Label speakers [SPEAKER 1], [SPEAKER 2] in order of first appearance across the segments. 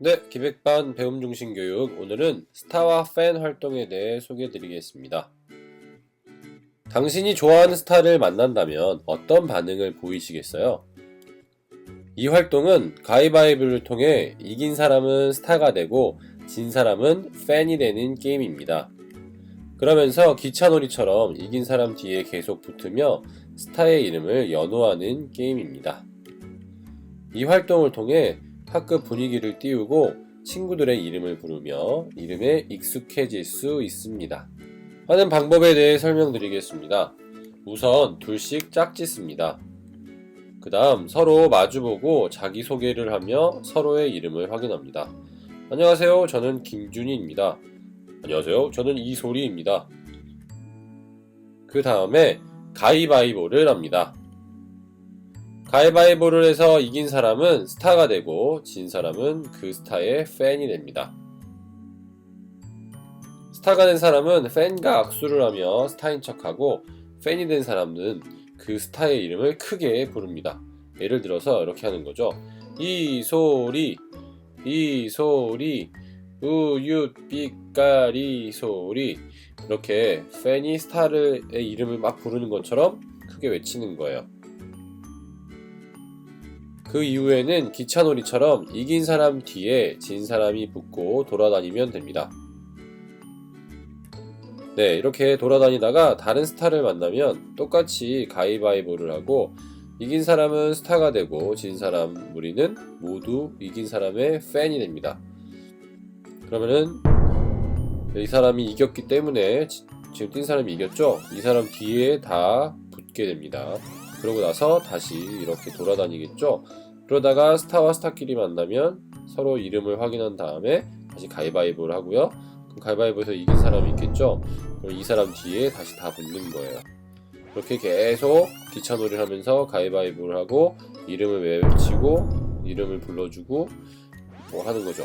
[SPEAKER 1] 네, 기획반 배움 중심 교육 오늘은 스타와 팬 활동에 대해 소개해 드리겠습니다. 당신이 좋아하는 스타를 만난다면 어떤 반응을 보이시겠어요? 이 활동은 가위바위보를 통해 이긴 사람은 스타가 되고 진 사람은 팬이 되는 게임입니다. 그러면서 기차놀이처럼 이긴 사람 뒤에 계속 붙으며 스타의 이름을 연호하는 게임입니다. 이 활동을 통해 학급 분위기를 띄우고 친구들의 이름을 부르며 이름에 익숙해질 수 있습니다. 하는 방법에 대해 설명드리겠습니다. 우선 둘씩 짝짓습니다. 그 다음 서로 마주보고 자기소개를 하며 서로의 이름을 확인합니다. 안녕하세요. 저는 김준희입니다. 안녕하세요. 저는 이소리입니다. 그 다음에 가위바위보를 합니다. 가위바위보를 해서 이긴 사람은 스타가 되고 진 사람은 그 스타의 팬이 됩니다. 스타가 된 사람은 팬과 악수를 하며 스타인 척하고 팬이 된 사람은 그 스타의 이름을 크게 부릅니다. 예를 들어서 이렇게 하는 거죠. 이 소리, 이 소리, 우윳빛깔이 소리 이렇게 팬이 스타의 이름을 막 부르는 것처럼 크게 외치는 거예요. 그 이후에는 기차놀이처럼 이긴 사람 뒤에 진 사람이 붙고 돌아다니면 됩니다. 네, 이렇게 돌아다니다가 다른 스타를 만나면 똑같이 가위바위보를 하고 이긴 사람은 스타가 되고 진 사람 무리는 모두 이긴 사람의 팬이 됩니다. 그러면은 이 사람이 이겼기 때문에 지- 지금 뛴 사람이 이겼죠? 이 사람 뒤에 다 붙게 됩니다. 그러고 나서 다시 이렇게 돌아다니겠죠? 그러다가 스타와 스타끼리 만나면 서로 이름을 확인한 다음에 다시 가위바위보를 하고요. 그럼 가위바위보에서 이긴 사람이 있겠죠? 그럼 이 사람 뒤에 다시 다 붙는 거예요. 그렇게 계속 기차놀이를 하면서 가위바위보를 하고 이름을 외치고 이름을 불러주고 뭐 하는 거죠.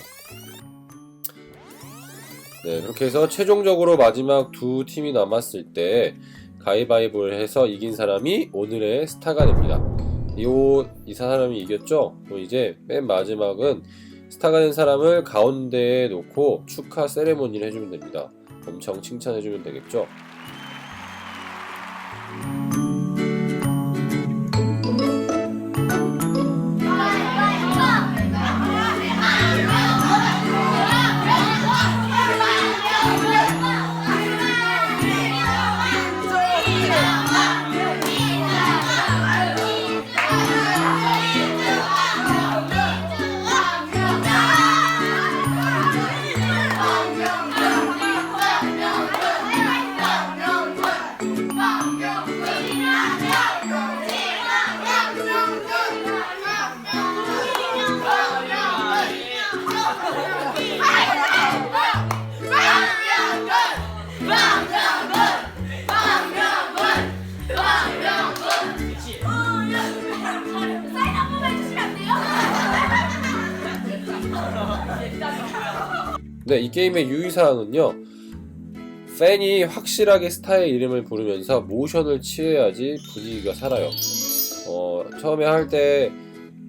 [SPEAKER 1] 네, 그렇게 해서 최종적으로 마지막 두 팀이 남았을 때 가위바위보를 해서 이긴 사람이 오늘의 스타가 됩니다. 요, 이 사람이 이겼죠? 그럼 이제 맨 마지막은 스타가 된 사람을 가운데에 놓고 축하 세레모니를 해주면 됩니다. 엄청 칭찬해주면 되겠죠? 네, 이 게임의 유의사항은요. 팬이 확실하게 스타의 이름을 부르면서 모션을 취해야지 분위기가 살아요. 어, 처음에 할 때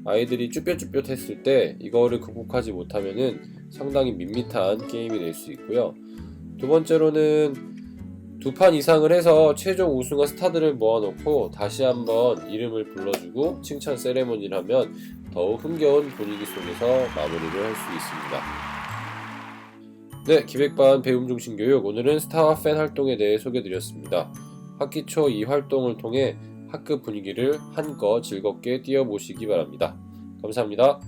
[SPEAKER 1] 아이들이 쭈뼛쭈뼛 했을 때 이거를 극복하지 못하면은 상당히 밋밋한 게임이 될 수 있고요. 두 번째로는 두 판 이상을 해서 최종 우승한 스타들을 모아놓고 다시 한번 이름을 불러주고 칭찬 세레모니를 하면 더욱 흥겨운 분위기 속에서 마무리를 할 수 있습니다. 네, 기획반 배움 중심 교육 오늘은 스타와 팬 활동에 대해 소개드렸습니다. 학기 초 이 활동을 통해 학급 분위기를 한껏 즐겁게 띄워보시기 바랍니다. 감사합니다.